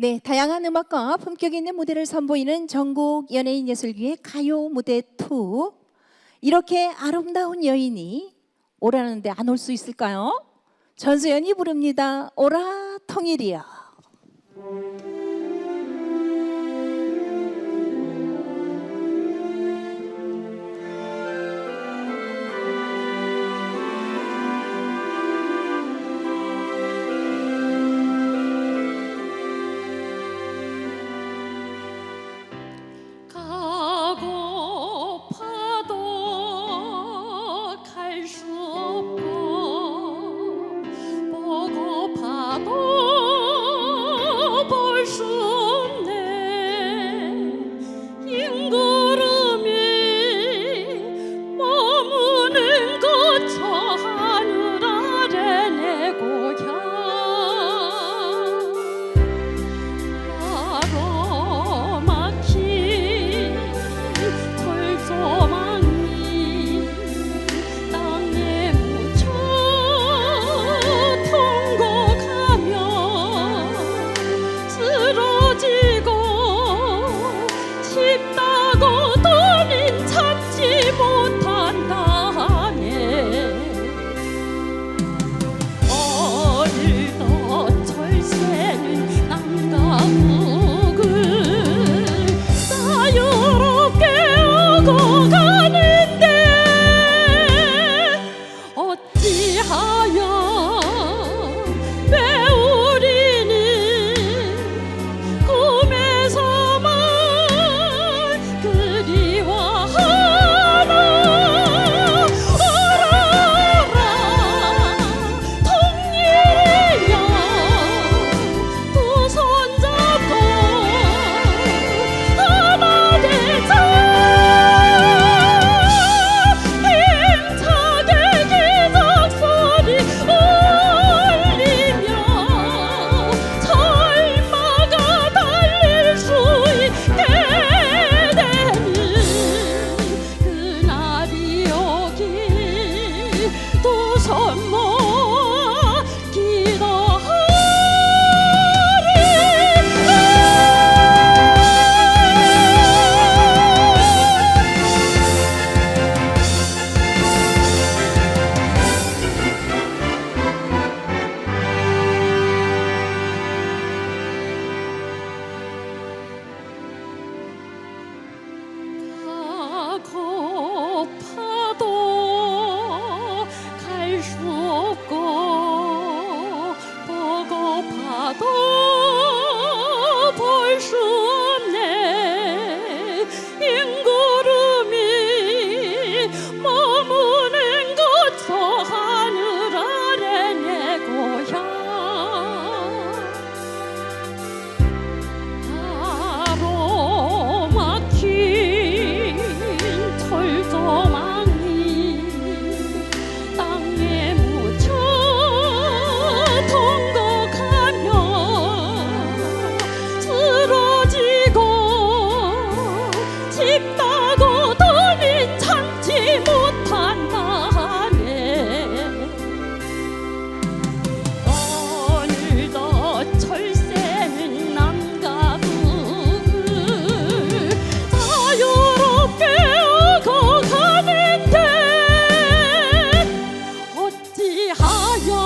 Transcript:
네, 다양한 음악과 품격 있는 무대를 선보이는 전국 연예인 예술기의 가요 무대 투. 이렇게 아름다운 여인이 오라는데 안 올 수 있을까요? 전수연이 부릅니다. 오라 통일이여. 可怕多าต่อใค 哈哟。